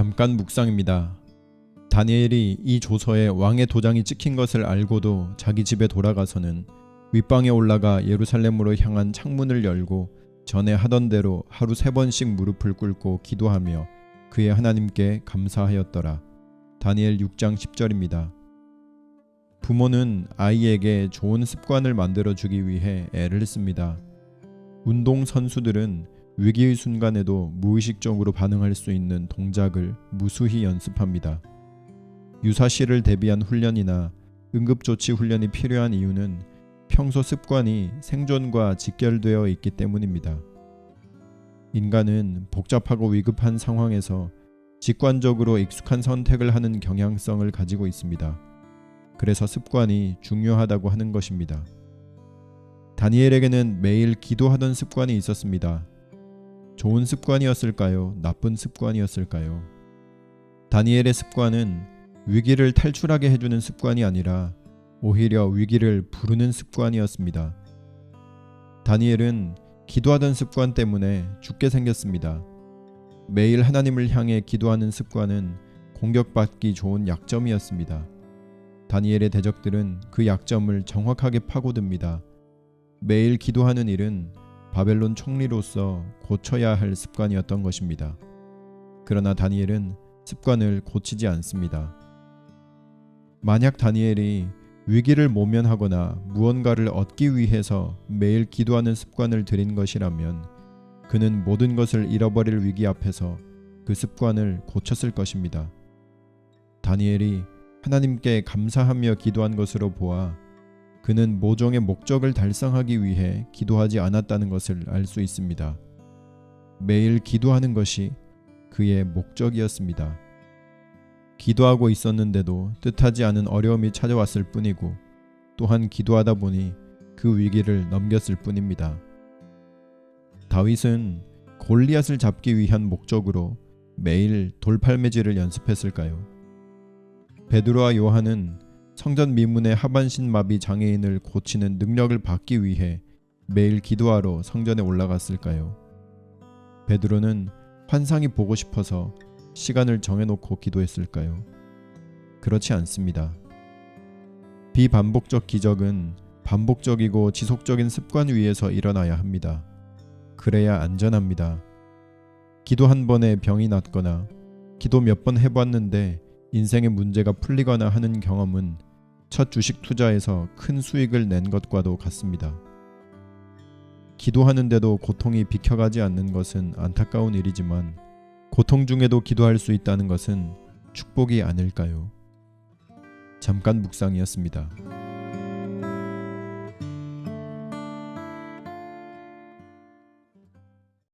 잠깐 묵상입니다. 다니엘이 이 조서에 왕의 도장이 찍힌 것을 알고도 자기 집에 돌아가서는 윗방에 올라가 예루살렘으로 향한 창문을 열고 전에 하던 대로 하루 세 번씩 무릎을 꿇고 기도하며 그의 하나님께 감사하였더라. 다니엘 6장 10절입니다. 부모는 아이에게 좋은 습관을 만들어 주기 위해 애를 씁니다. 운동 선수들은 위기의 순간에도 무의식적으로 반응할 수 있는 동작을 무수히 연습합니다. 유사시를 대비한 훈련이나 응급조치 훈련이 필요한 이유는 평소 습관이 생존과 직결되어 있기 때문입니다. 인간은 복잡하고 위급한 상황에서 직관적으로 익숙한 선택을 하는 경향성을 가지고 있습니다. 그래서 습관이 중요하다고 하는 것입니다. 다니엘에게는 매일 기도하던 습관이 있었습니다. 좋은 습관이었을까요? 나쁜 습관이었을까요? 다니엘의 습관은 위기를 탈출하게 해주는 습관이 아니라 오히려 위기를 부르는 습관이었습니다. 다니엘은 기도하던 습관 때문에 죽게 생겼습니다. 매일 하나님을 향해 기도하는 습관은 공격받기 좋은 약점이었습니다. 다니엘의 대적들은 그 약점을 정확하게 파고듭니다. 매일 기도하는 일은 바벨론 총리로서 고쳐야 할 습관이었던 것입니다. 그러나 다니엘은 습관을 고치지 않습니다. 만약 다니엘이 위기를 모면하거나 무언가를 얻기 위해서 매일 기도하는 습관을 들인 것이라면 그는 모든 것을 잃어버릴 위기 앞에서 그 습관을 고쳤을 것입니다. 다니엘이 하나님께 감사하며 기도한 것으로 보아 그는 모종의 목적을 달성하기 위해 기도하지 않았다는 것을 알 수 있습니다. 매일 기도하는 것이 그의 목적이었습니다. 기도하고 있었는데도 뜻하지 않은 어려움이 찾아왔을 뿐이고 또한 기도하다 보니 그 위기를 넘겼을 뿐입니다. 다윗은 골리앗을 잡기 위한 목적으로 매일 돌팔매질을 연습했을까요? 베드로와 요한은 성전 미문의 하반신 마비 장애인을 고치는 능력을 받기 위해 매일 기도하러 성전에 올라갔을까요? 베드로는 환상이 보고 싶어서 시간을 정해놓고 기도했을까요? 그렇지 않습니다. 비반복적 기적은 반복적이고 지속적인 습관 위에서 일어나야 합니다. 그래야 안전합니다. 기도 한 번에 병이 낫거나 기도 몇 번 해봤는데 인생의 문제가 풀리거나 하는 경험은 첫 주식 투자에서 큰 수익을 낸 것과도 같습니다. 기도하는데도 고통이 비켜가지 않는 것은 안타까운 일이지만 고통 중에도 기도할 수 있다는 것은 축복이 아닐까요? 잠깐 묵상이었습니다.